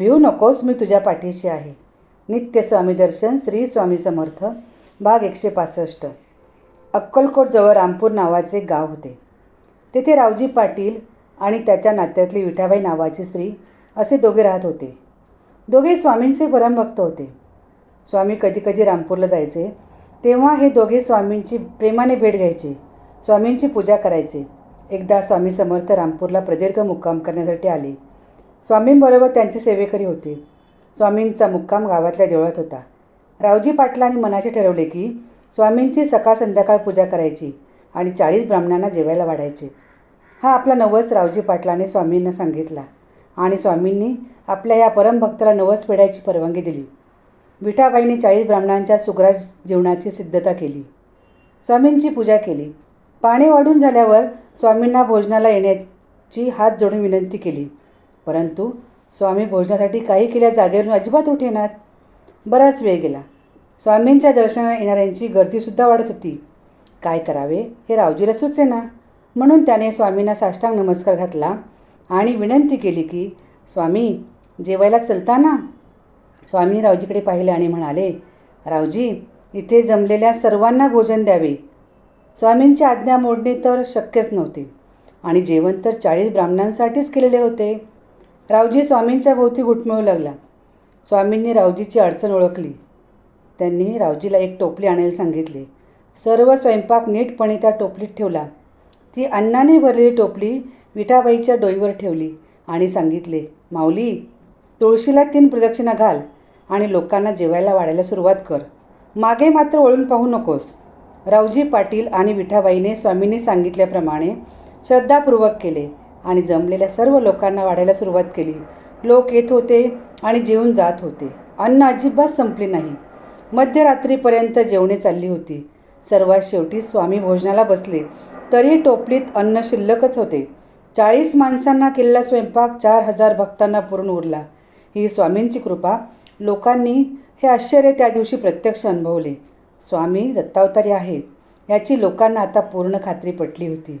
भिवू नकोस मी तुझ्या पाठीशी आहे. नित्य स्वामी दर्शन श्री स्वामी समर्थ भाग एकशे पासष्ट. अक्कलकोटजवळ रामपूर नावाचे एक गाव होते. तेथे रावजी पाटील आणि त्याच्या नात्यातली विठाबाई नावाची स्त्री असे दोघे राहत होते. दोघे स्वामींचे परमभक्त होते. स्वामी कधीकधी रामपूरला जायचे. तेव्हा हे दोघे स्वामींची प्रेमाने भेट घ्यायचे. स्वामींची पूजा करायचे. एकदा स्वामी समर्थ रामपूरला प्रदीर्घ मुक्काम करण्यासाठी आले. स्वामींबरोबर त्यांचे सेवेकरी होते. स्वामींचा मुक्काम गावातल्या देवळात होता. रावजी पाटलांनी मनाचे ठरवले की स्वामींची सकाळ संध्याकाळ पूजा करायची आणि चाळीस ब्राह्मणांना जेवायला वाढायचे. हा आपला नवस रावजी पाटलाने स्वामींना सांगितला आणि स्वामींनी आपल्या या परमभक्ताला नवस फेडायची परवानगी दिली. विठाबाईंनी चाळीस ब्राह्मणांच्या सुग्रास जेवणाची सिद्धता केली. स्वामींची पूजा केली. पाणी वाढून झाल्यावर स्वामींना भोजनाला येण्याची हात जोडून विनंती केली. परंतु स्वामी भोजनासाठी काही केल्या जागेवरून अजिबात उठेनात बराच वेळ गेला. स्वामींच्या दर्शनाला येणाऱ्यांची गर्दीसुद्धा वाढत होती. काय करावे हे रावजीला सुचेना. म्हणून त्याने स्वामींना साष्टांग नमस्कार घातला आणि विनंती केली की स्वामी जेवायला चलता ना? स्वामी रावजीकडे पाहिले आणि म्हणाले रावजी इथे जमलेल्या सर्वांना भोजन द्यावे. स्वामींची आज्ञा मोडणे तर शक्यच नव्हते आणि जेवण तर चाळीस ब्राह्मणांसाठीच केलेले होते. रावजी स्वामींच्या भोवती घुटमळू लागला. स्वामींनी रावजीची अडचण ओळखली. त्यांनी रावजीला एक टोपली आणायला सांगितली. सर्व स्वयंपाक नीटपणे त्या टोपलीत ठेवला. ती अन्नाने भरलेली टोपली विठाबाईच्या डोईवर ठेवली आणि सांगितले माऊली तुळशीला तीन प्रदक्षिणा घाल आणि लोकांना जेवायला वाढायला सुरुवात कर. मागे मात्र वळून पाहू नकोस. रावजी पाटील आणि विठाबाईने स्वामींनी सांगितल्याप्रमाणे श्रद्धापूर्वक केले. आणि जमलेल्या सर्व लोकांना वाढायला सुरुवात केली. लोक येत होते आणि जेवून जात होते. अन्न अजिबात संपले नाही. मध्यरात्रीपर्यंत जेवणे चालली होती. सर्वात शेवटी स्वामी भोजनाला बसले. तरी टोपलीत अन्न शिल्लकच होते. चाळीस माणसांना केलेला स्वयंपाक चार हजार भक्तांना पुरून उरला. ही स्वामींची कृपा. लोकांनी हे आश्चर्य त्या दिवशी प्रत्यक्ष अनुभवले. स्वामी दत्तावतारी आहेत. याची लोकांना आता पूर्ण खात्री पटली होती.